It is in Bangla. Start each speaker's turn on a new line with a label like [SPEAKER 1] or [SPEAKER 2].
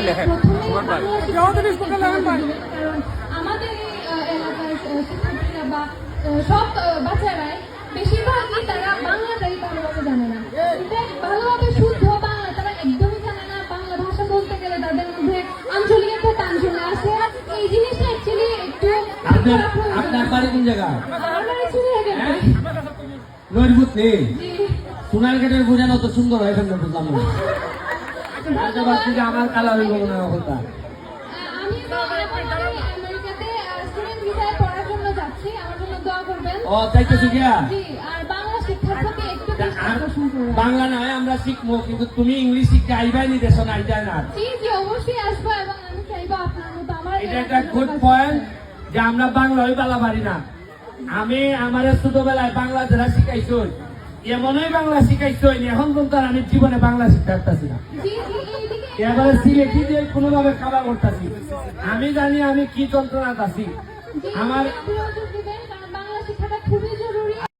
[SPEAKER 1] প্রথমে বাংলাদেশে কারণ আমাদের এই এলাকার শিক্ষার্থীরা বা সব বাচ্চারাই বেশিরভাগই তারা বাংলাটাই ভালোভাবে জানে না। Infact ভালোভাবে শুদ্ধ বাংলা তারা একদমই জানে না। বাংলা ভাষা বলতে গেলে তাদের মধ্যে আঞ্চলিক একটা টান চলে আসে। এই জিনিসটা অ্যাকচুয়ালি একটু
[SPEAKER 2] আপনার আপনার বাড়ি কোন জায়গায়
[SPEAKER 1] আমার বাড়ি চুড়িয়াখালী।
[SPEAKER 2] নেই সোনারঘাটের বোঝানো তো সুন্দর হয় এখানে বুঝলাম না। আচ্ছা, যে আমার কালা হইব কথা ও, চাইতেছো গিয়া?
[SPEAKER 1] বাংলা
[SPEAKER 2] নয় আমরা শিখব কিন্তু তুমি ইংলিশ শিখতে আইবাই নি দেশ না আইতা না। এটা একটা গুড পয়েন্ট যে আমরা বাংলা হই বালা পারি না। আমি আমার ছোটবেলায় বাংলা যারা শিখাইছো এমনই বাংলা শিখাইছ এখন কিন্তু আমি জীবনে বাংলা শিখতে পারতাছি না। এবারে সিলেটি দিয়ে কোনোভাবে খাবার করতেছি। আমি জানি আমি কি যন্ত্রণা আছি। আমার